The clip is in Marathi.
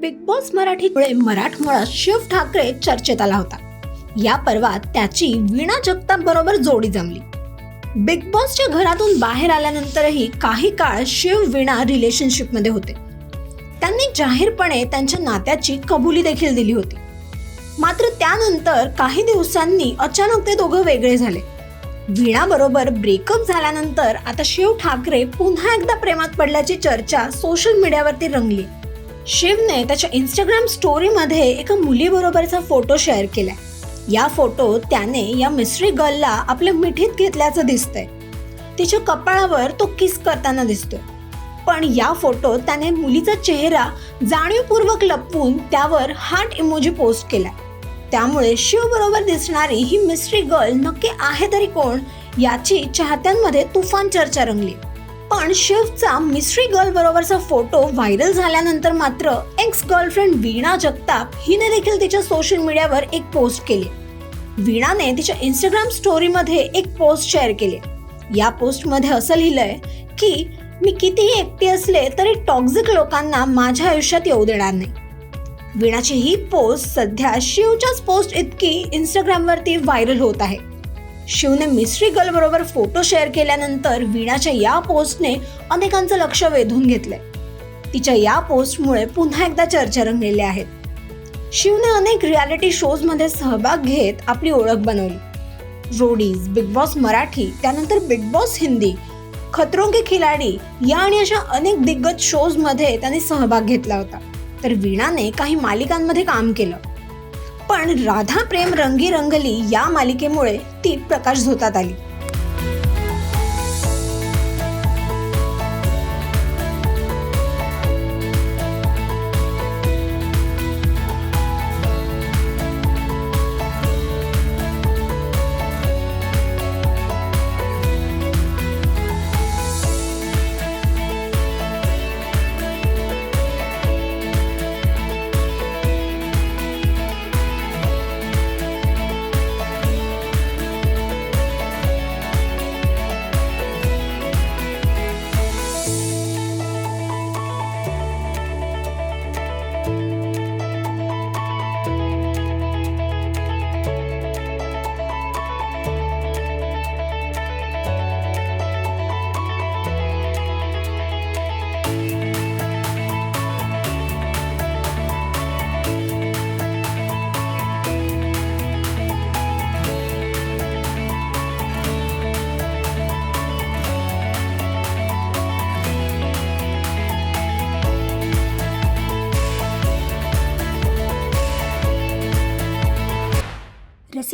बिग बॉस मराठीमुळे मराठमोळा शिव ठाकरे चर्चेत आला होता. या पर्वात त्याची वीणा जगताप बरोबर जोडी जमली. बिग बॉसच्या घरातून बाहेर आल्यानंतरही काही काळ शिव वीणा रिलेशनशिपमध्ये होते. त्यांनी जाहीरपणे त्यांच्या नात्याची कबुली देखील दिली होती. मात्र त्यानंतर काही दिवसांनी अचानक ते दोघं वेगळे झाले. वीणा बरोबर ब्रेकअप झाल्यानंतर आता शिव ठाकरे पुन्हा एकदा प्रेमात पडल्याची चर्चा सोशल मीडियावरती रंगली. शिवने त्याच्या इंस्टाग्राम स्टोरीमध्ये एका मुलीबरोबरचा फोटो शेअर केलाय. या फोटोत त्याने या मिस्ट्री गर्लला आपल्या मिठीत घेतल्याचं दिसतंय. तिच्या कपाळावर तो किस करताना दिसतोय. पण या फोटोत त्याने मुलीचा चेहरा जाणीवपूर्वक लपवून त्यावर हार्ट इमोजी पोस्ट केलाय. त्यामुळे शिव बरोबर दिसणारी ही मिस्ट्री गर्ल नक्की आहे तरी कोण याची चाहत्यांमध्ये तुफान चर्चा रंगली. पण शिवचा मिस्ट्री गर्ल बरोबरचा फोटो व्हायरल झाल्यानंतर मात्र एक्स गर्लफ्रेंड वीणा जगताप हिने देखील तिच्या सोशल मीडियावर एक पोस्ट केली. वीणाने तिच्या इंस्टाग्राम स्टोरीमध्ये एक पोस्ट शेअर केली. या पोस्टमध्ये असं लिहिलंय की मी कितीही एकटी असले तरी टॉक्झिक लोकांना माझ्या आयुष्यात येऊ देणार नाही. वीणाची ही पोस्ट सध्या शिवच्याच पोस्ट इतकी इंस्टाग्रामवरती व्हायरल होत आहे. शिवने मिस्ट्री गर्ल बरोबर फोटो शेअर केल्यानंतर वीणाच्या या पोस्टने अनेकांचं लक्ष वेधून घेतलंय. तिच्या या पोस्टमुळे पुन्हा एकदा चर्चा रंगलेल्या आहेत शिवने अनेक रियालिटी शोजमध्ये सहभाग घेत आपली ओळख बनवली. रोडीज बिग बॉस मराठी त्यानंतर बिग बॉस हिंदी खतरों के खिलाडी या आणि अशा अनेक दिग्गज शोजमध्ये सहभाग घेतला होता. तर वीणाने काही मालिकांमध्ये काम केलं. पण राधा प्रेम रंगी रंगली या मालिकेमुळे ती प्रकाश झोतात आली.